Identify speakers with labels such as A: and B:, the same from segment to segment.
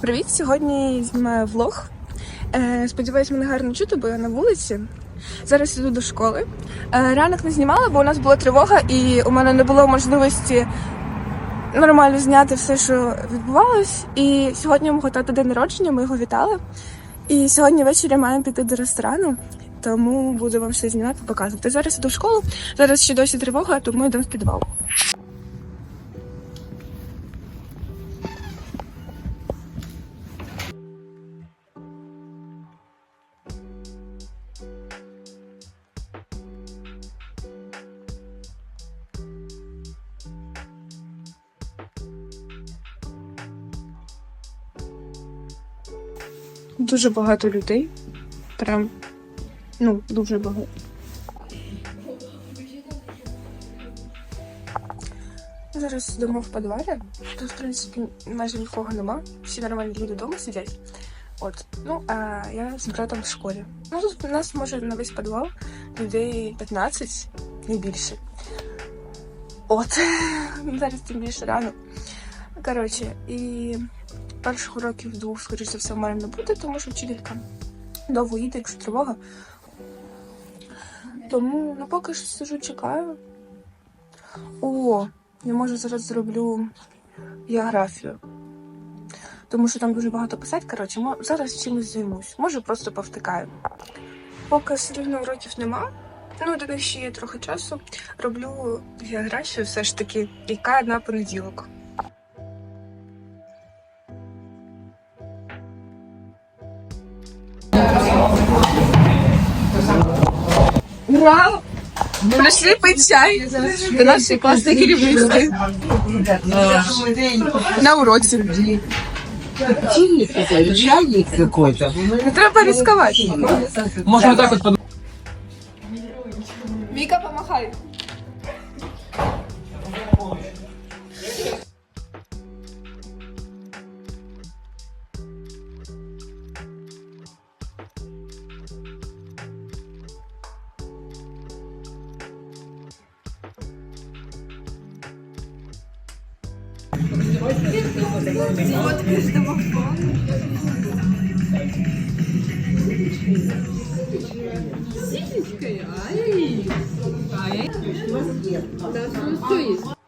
A: Привіт! Сьогодні знімаю влог. Е, сподіваюсь, мене гарно чути, бо я на вулиці. Зараз іду до школи. Е, ранок не знімала, бо у нас була тривога, і у мене не було можливості нормально зняти все, що відбувалось. І сьогодні мого тата день народження, ми його вітали. І сьогодні ввечері маємо піти до ресторану, тому буду вам все знімати, показувати. Зараз іду в школу, зараз ще досі тривога, тому йдемо в підвал. Дуже багато людей. Прям ну, дуже багато. Зараз сидимо в підвалі. Тут, в принципі, майже нікого нема. Всі нормальні люди вдома сидять. От. Ну, а я з братом в школі. Ну, тут у нас може на весь підвал людей 15, не більше. От. Зараз тим більше рано. Коротше, і перших уроків двох, скоріш за все, має не бути, тому що вчителька довго їде, якщо тривога. Тому ну, поки що сижу, чекаю. О, я може зараз зроблю географію. Тому що там дуже багато писати. Коротше, зараз чимось займусь. Може, просто повтикаю. Поки все рівно уроків нема. Ну, до них ще є трохи часу. Роблю географію все ж таки, яка на понеділок. Ура! Прийшли пить чай до нашої класної керівниці на уроці.
B: Чайник какой-то.
A: Не треба ризикувати.
B: Можно так вот Фотки
A: с домофоном. Сидечка, ай. Ай. Да, что есть?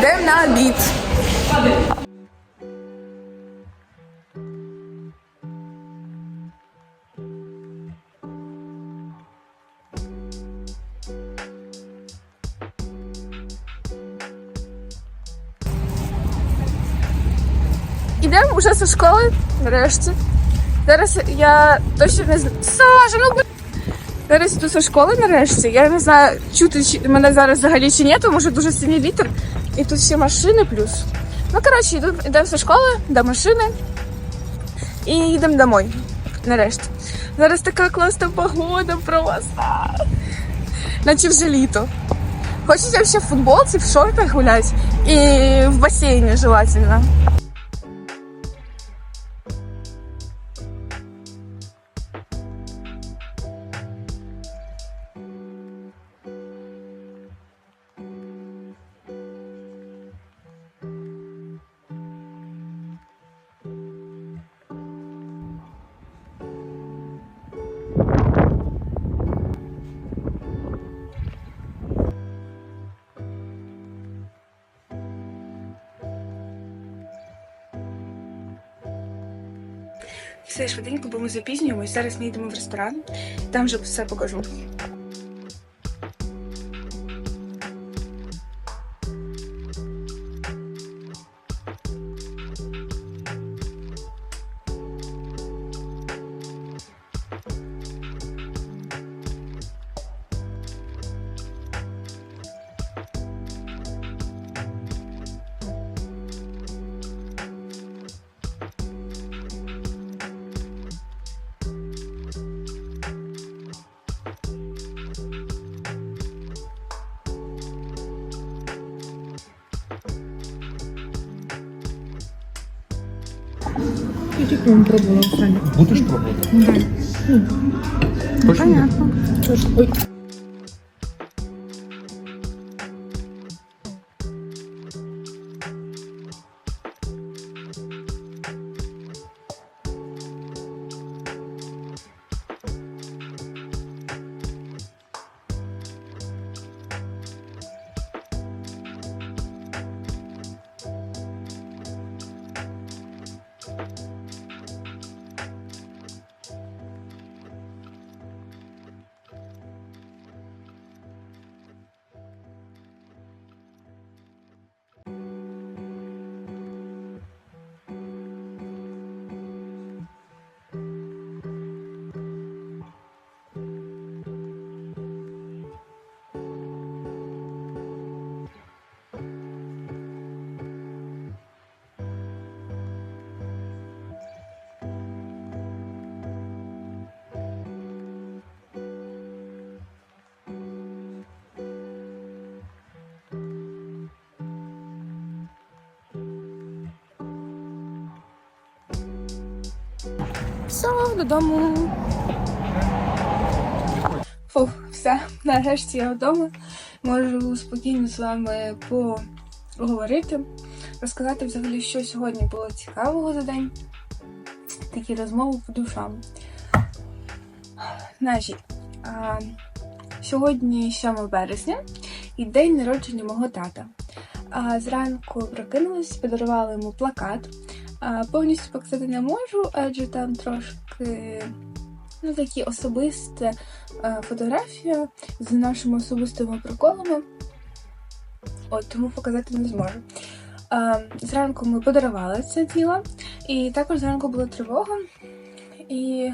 A: Йдемо на обід. Ідемо вже зі школи, нарешті. Зараз я точно не знаю. Саша, ну Зараз йду зі школи нарешті. Я не знаю, чути мене зараз взагалі чи ні, тому що дуже сильний вітер. І тут ще машини плюс. Ну, коротше, иду йдемо зі школи до машини і їдемо домой. Нарешті. Зараз така класна погода просто. Наче вже літо. Хочеться ще в футболці, в шортах гуляти і в басейні желательно. Все швиденько, бо ми запізнюємось. Зараз ми йдемо в ресторан, там вже все покажу.
B: Будеш пробувати?
A: Понятно. Все, додому. Фух, все, нарешті я вдома. Можу спокійно з вами поговорити, розказати взагалі, що сьогодні було цікавого за день. Такі розмови по душам. Значить, а, сьогодні 7 березня і день народження мого тата. А, зранку прокинулась, подарували йому плакат. Повністю показати не можу, адже там трошки ну, такі особисті фотографія з нашими особистими приколами. От, тому показати не зможу. Зранку ми подарували це діло, і також зранку була тривога, і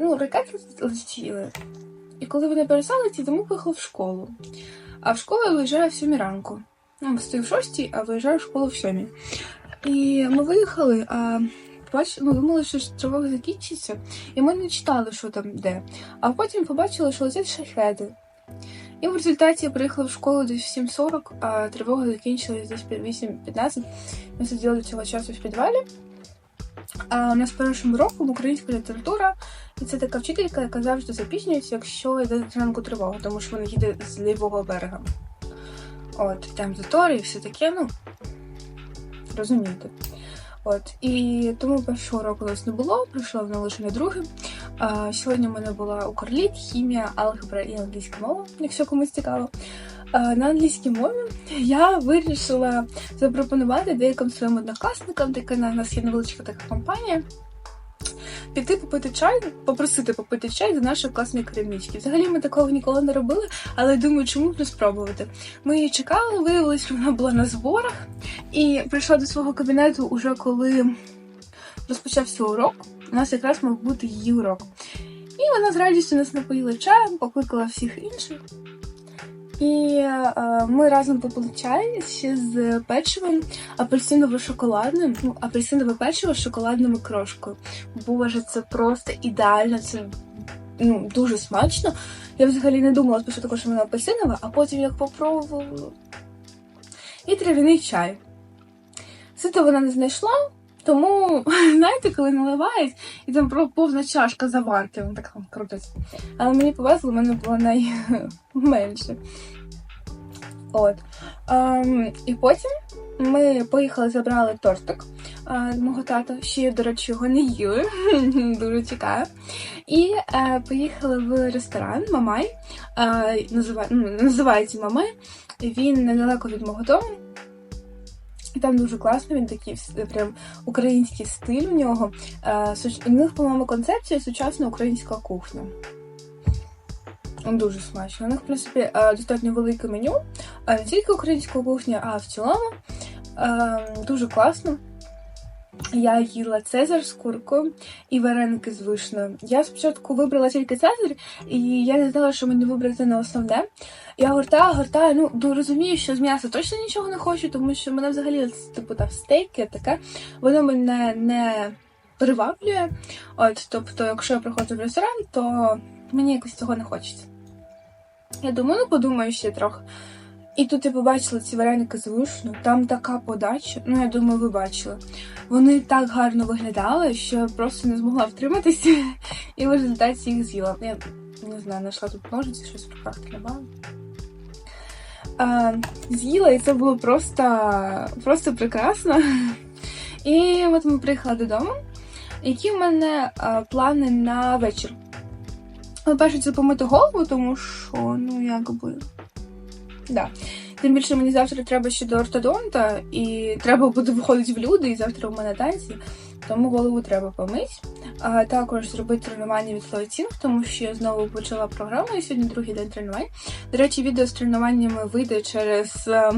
A: ну, ракети летіли. І коли вони перестали летіти, ми поїхали в школу. А в школу я виїжджаю в 7 ранку. Ну, стою в 6, а виїжджаю в школу в 7. І ми виїхали, а бач, ми думали, що тривога закінчиться, і ми не читали, що там де. А потім побачили, що летять шахеди. І в результаті я приїхала в школу десь в 7.40, а тривога закінчилась десь 8.15. Ми сиділи цього часу в підвалі. А у нас першим роком українська література, і це така вчителька, яка завжди запізнюється, якщо йде зранку тривога, тому що вона їде з лівого берега. От, там затори і все таке, ну розумієте. От, і тому першого року у нас не було, прийшла вона лише на другий. Сьогодні в мене була укрліт, хімія, алгебра і англійська мова, якщо комусь цікаво. На англійській мові я вирішила запропонувати деяким своїм однокласникам, де на нас є невеличка така компанія. Піти попити чай, попросити попити чай до нашої класної керівнички. Взагалі ми такого ніколи не робили, але думаю, чому б не спробувати. Ми її чекали, виявилось, вона була на зборах і прийшла до свого кабінету уже коли розпочався урок. У нас якраз мав бути її урок. І вона з радістю нас напоїла чаєм, покликала всіх інших. І е, ми разом попили чай ще з печивом апельсиново-шоколадним, ну, апельсинове печиво з шоколадною крошкою. Боже, це просто ідеально, це ну, дуже смачно. Я взагалі не думала спочатку, що воно апельсинове, а потім як попробувала. І трав'яний чай. Сито вона не знайшла, тому, знаєте, коли наливають, і там повна чашка заварки, воно так там крутиться. Але мені повезло, в мене було найменше. От. Ем, і потім ми поїхали, забрали тортик е, мого тата. Ще, до речі, його не їли. Дуже чекаю. І е, поїхали в ресторан Мамай. Е, називає, ну, називається Мамай. Він недалеко від мого дому. І там дуже класно, він такий прям український стиль в нього. Е, У них, по-моєму, концепція сучасна українська кухня. Дуже смачно. У них, в принципі, е, достатньо велике меню. Не тільки українська кухня, а в цілому. Е, Дуже класно. Я їла цезар з куркою і вареники з вишнею. Я спочатку вибрала тільки цезар, і я не знала, що мені вибрати на основне. Я гортаю, гортаю, ну розумію, що з м'яса точно нічого не хочу, тому що мене взагалі типу там стейки таке, воно мене не приваблює. От, тобто, якщо я приходжу в ресторан, то мені якось цього не хочеться. Я думаю, ну подумаю ще трохи. І тут я побачила ці вареники з вишнею, там така подача, ну я думаю, ви бачили. Вони так гарно виглядали, що я просто не змогла втриматися і в результаті їх з'їла. Я не знаю, знайшла тут ножиці, щось в руках тримала. З'їла, і це було просто, просто прекрасно. І от ми приїхали додому. Які в мене плани на вечір? Ну, Перше, це помити голову, тому що, ну, якби. Да. Тим більше мені завтра треба ще до ортодонта, і треба буде виходити в люди, і завтра у мене танці, тому голову треба помити. А також зробити тренування від Floating, тому що я знову почала програму, і сьогодні другий день тренувань. До речі, відео з тренуваннями вийде через е,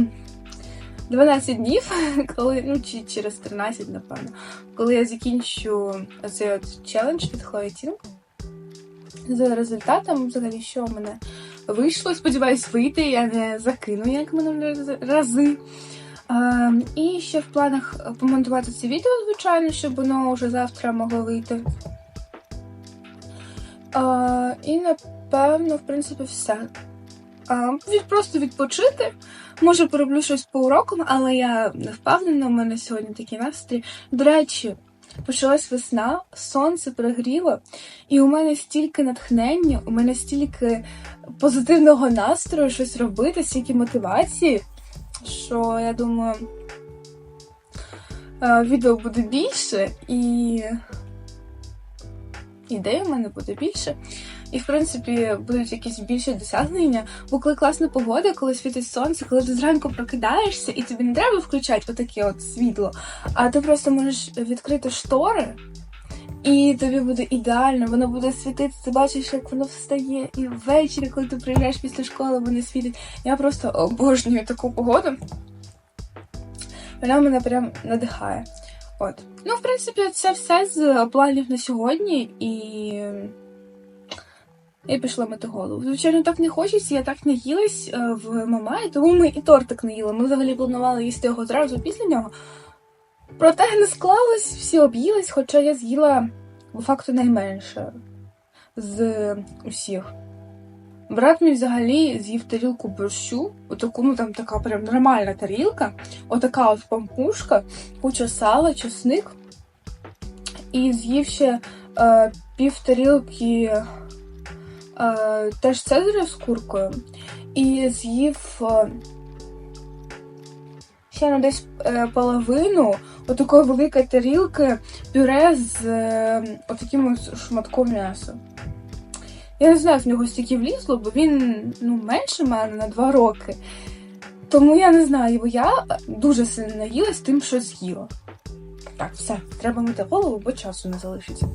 A: 12 днів, коли, ну чи через 13, напевно, коли я закінчу цей челендж від Floating. За результатом, взагалі, що у мене вийшло. Сподіваюсь, вийти, я не закину, як минулі рази. А, і ще в планах помонтувати це відео, звичайно, щоб воно вже завтра могло вийти. А, і напевно, в принципі, все. Просто відпочити. Може, пороблю щось по урокам, але я не впевнена, у мене сьогодні такий настрій. До речі, почалась весна, сонце перегріло, і у мене стільки натхнення, у мене стільки позитивного настрою щось робити, стільки мотивації, що я думаю, е, відео буде більше і ідей у мене буде більше. І, в принципі, будуть якісь більші досягнення. Бо коли класна погода, коли світить сонце, коли ти зранку прокидаєшся, і тобі не треба включати отаке от світло, а ти просто можеш відкрити штори, і тобі буде ідеально, воно буде світити, ти бачиш, як воно встає, і ввечері, коли ти приїжджаєш після школи, воно світить. Я просто обожнюю таку погоду. Вона мене прям надихає. От. Ну, в принципі, це все з планів на сьогодні, і я пішла мити голову. Звичайно, так не хочеться, я так не їлась е, в Мамаї, тому ми і тортик не їли. Ми взагалі планували їсти його зразу після нього. Проте не склалось, всі об'їлись, хоча я з'їла по факту найменше з усіх. Брат мій взагалі з'їв тарілку борщу, отаку, ну там така прям нормальна тарілка, отака от пампушка, куча сала, чесник. І з'їв ще е, пів тарілки теж цезаря з куркою. І з'їв е, ще ну, десь е, половину отакої великої тарілки пюре з е, отаким шматком м'яса. Я не знаю, в нього стільки влізло, бо він ну, менше мене на два роки. Тому я не знаю, бо я дуже сильно наїлась тим, що з'їла. Так, все, треба мити голову, бо часу не залишиться.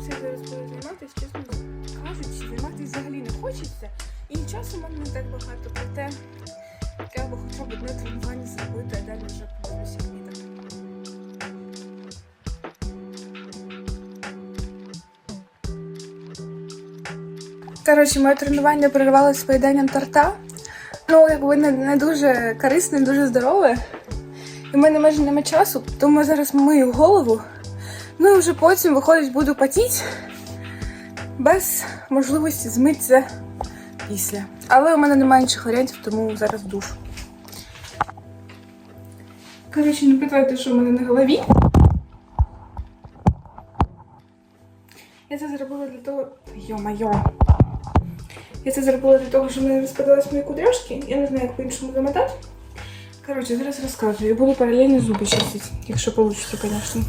A: Все зараз буду займатися, чесно хочеться. І часу в не так багато, проте треба хоча б одне тренування зробити, а далі вже подивлюся відео. Коротше, моє тренування перервалося з поїданням торта. Ну, якби не, не дуже корисне, не дуже здорове. І в мене майже немає часу, тому я зараз мию голову. Ну і вже потім, виходить, буду потіти без можливості змитися після. Але у мене немає інших варіантів, тому зараз душ. Коротше, не питайте, що в мене на голові. Я це зробила для того. Йо-майо. Я це зробила для того, щоб не розпадались мої кудряшки. Я не знаю, як по-іншому замотати. Коротше, зараз розказую. Я буду паралельно зуби чистити, якщо вийде, звісно.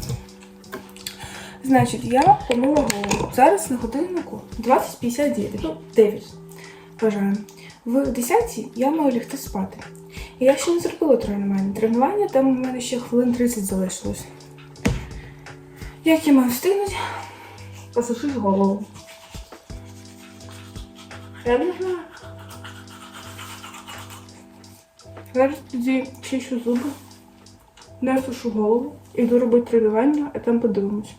A: Значить, я помила голову. Зараз на годиннику 20.59, ну 9. Бажаю. В 10 я маю лягти спати. І я ще не зробила тренування. Тренування там у мене ще хвилин 30 залишилось. Як я маю встигнути? Посушить голову. Я не знаю. Зараз тоді чищу зуби, не сушу голову, іду робити тренування, а там подивимось.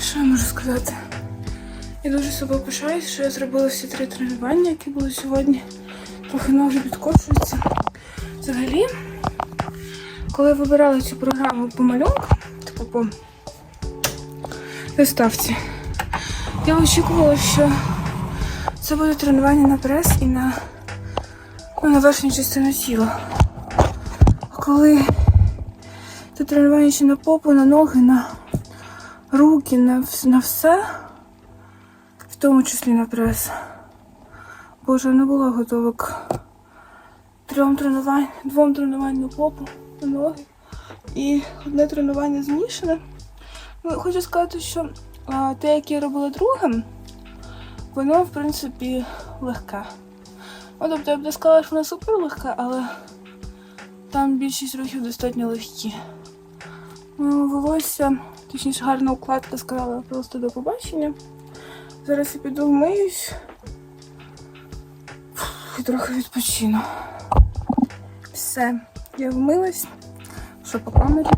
A: Що я можу сказати? Я дуже собою пишаюсь, що я зробила всі три тренування, які були сьогодні. Трохи ноги підкочуються. Взагалі, коли я вибирала цю програму по малюнку, типу по заставці, я очікувала, що це буде тренування на прес і на, ну, на верхню частину тіла. Коли тренування ще на попу, на ноги, на руки, на, на все, в тому числі на прес. Боже, не була готова к трьом тренувань, двом тренувань на попу, на ноги. І одне тренування змішане. Ну, хочу сказати, що а, те, яке я робила другим, воно, в принципі, легке. Ну, тобто я б не сказала, що воно супер легке, але там більшість рухів достатньо легкі. Ну, волосся, точніше, гарна укладка сказала просто до побачення. Зараз я піду вмиюсь і трохи відпочину. Все, я вмилась. Що по камері?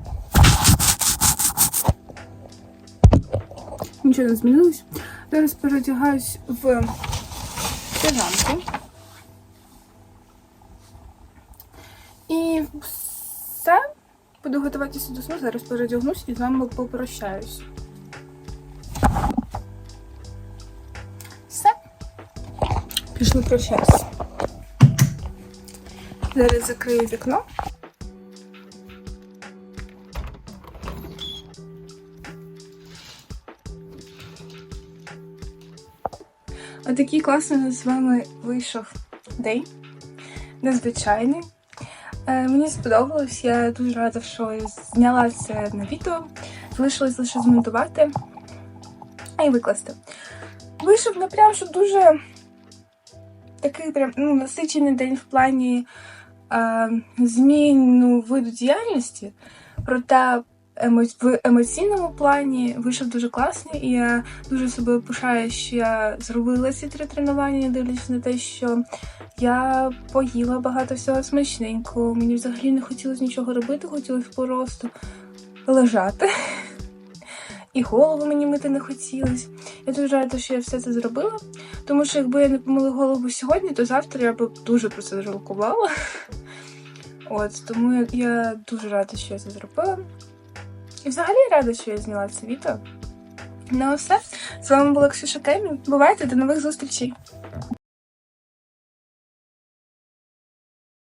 A: Нічого не змінилось. Зараз переодягаюсь в піжамку. І все. Готуватися до сну, зараз переодягнусь і з вами попрощаюсь. Все. Пішли прощатися. Зараз закрию вікно. Отакий класний з вами вийшов день. Незвичайний. Е, мені сподобалось, я дуже рада, що зняла це на відео. Залишилось лише змонтувати і викласти. Вийшов не прям, що дуже такий прям ну, насичений день в плані е, зміну виду діяльності, проте в емоційному плані вийшов дуже класний, і я дуже себе пишаю, що я зробила ці три тренування, дивлячись на те, що я поїла багато всього смачненького. Мені взагалі не хотілося нічого робити, хотілося просто лежати. І голову мені мити не хотілося. Я дуже рада, що я все це зробила. Тому що якби я не помила голову сьогодні, то завтра я б дуже про це жалкувала. От, тому я дуже рада, що я це зробила. І взагалі рада, що я зняла це відео. Ну, все. З вами була Ксюша Кемі. Бувайте, до нових зустрічей!